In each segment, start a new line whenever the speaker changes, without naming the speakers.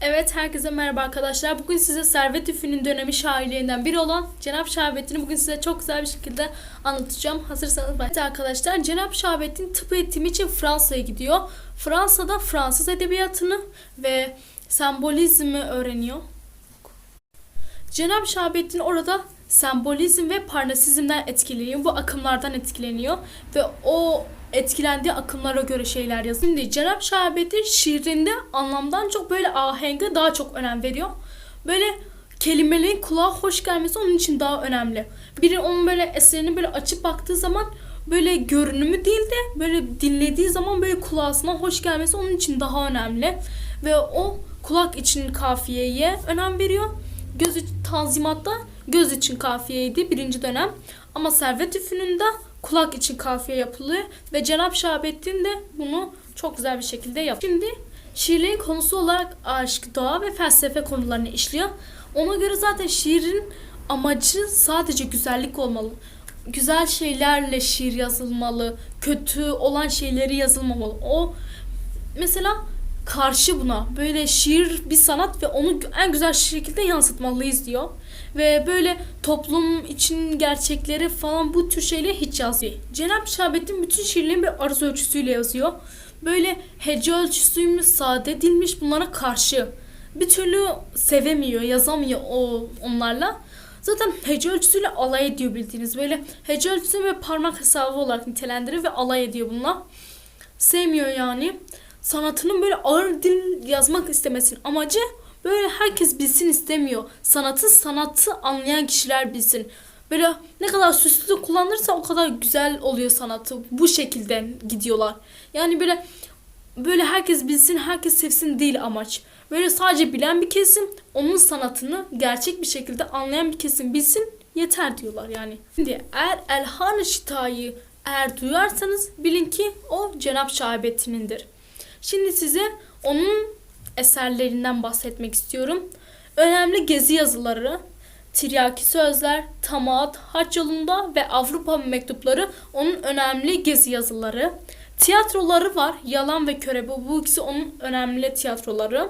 Evet herkese merhaba arkadaşlar. Bugün size Servet Üfü'nün dönemi şairlerinden biri olan Cenap Şerbeti'ni bugün size çok güzel bir şekilde anlatacağım. Hazırsanız ben. Evet arkadaşlar Cenap Şerbet'in tıp eğitimi için Fransa'ya gidiyor. Fransa'da Fransız edebiyatını ve sembolizmi öğreniyor. Cenab Şahabettin orada sembolizm ve parnasizmden etkileniyor. Bu akımlardan etkileniyor ve o etkilendiği akımlara göre şeyler yazıyor. Şimdi Cenab Şahabettin şiirinde anlamdan çok böyle ahenge daha çok önem veriyor. Böyle kelimelerin kulağa hoş gelmesi onun için daha önemli. Biri onun böyle eserini böyle açıp baktığı zaman böyle görünümü değil de böyle dinlediği zaman böyle kulağına hoş gelmesi onun için daha önemli. Ve o kulak için kafiyeye önem veriyor. Göz tanzimatta göz için kafiyeydi birinci dönem. Ama Servet Üfünü'nde kulak için kafiye yapılıyor. Ve Cenab Şahabettin de bunu çok güzel bir şekilde yapıyor. Şimdi şiirlerin konusu olarak aşk, doğa ve felsefe konularını işliyor. Ona göre zaten şiirin amacı sadece güzellik olmalı. Güzel şeylerle şiir yazılmalı. Kötü olan şeyleri yazılmamalı. O mesela karşı buna. Böyle şiir bir sanat ve onu en güzel şekilde yansıtmalıyız diyor. Ve böyle toplum için gerçekleri falan bu tür şeyleri hiç yazmıyor. Cenab-ı Şahabettin bütün şiirlerini bir aruz ölçüsüyle yazıyor. Böyle hece ölçüsüymüş, sade edilmiş bunlara karşı. Bir türlü sevemiyor, yazamıyor o onlarla. Zaten hece ölçüsüyle alay ediyor bildiğiniz. Böyle hece ölçüsü ve parmak hesabı olarak nitelendiriyor ve alay ediyor bununla. Sevmiyor yani sanatının böyle ağır dil yazmak istemesinin amacı böyle herkes bilsin istemiyor. Sanatı sanatı anlayan kişiler bilsin. Böyle ne kadar süslü kullanırsa o kadar güzel oluyor sanatı. Bu şekilde gidiyorlar. Yani böyle böyle herkes bilsin, herkes sevsin değil amaç. Böyle sadece bilen bir kesim onun sanatını gerçek bir şekilde anlayan bir kesim bilsin yeter diyorlar yani. Şimdi eğer Elhan-ı Şita'yı eğer duyarsanız bilin ki o Cenab Şahabettin'indir. Şimdi size onun eserlerinden bahsetmek istiyorum. Önemli gezi yazıları, tiryaki sözler, tamaat, haç yolunda ve Avrupa mektupları onun önemli gezi yazıları. Tiyatroları var. Yalan ve Körebe. Bu ikisi onun önemli tiyatroları.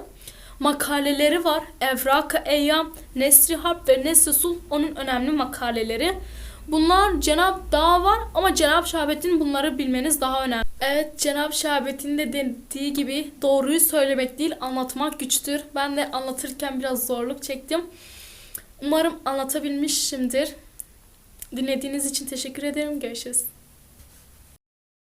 Makaleleri var. Evrak-ı Eyyam, Nesri Harp ve Nesri Sul onun önemli makaleleri. Bunlar Cenab daha var ama Cenab Şahabettin bunları bilmeniz daha önemli. Evet Cenab Şahabettin de dediği gibi doğruyu söylemek değil anlatmak güçtür. Ben de anlatırken biraz zorluk çektim. Umarım anlatabilmişimdir. Dinlediğiniz için teşekkür ederim. Görüşürüz.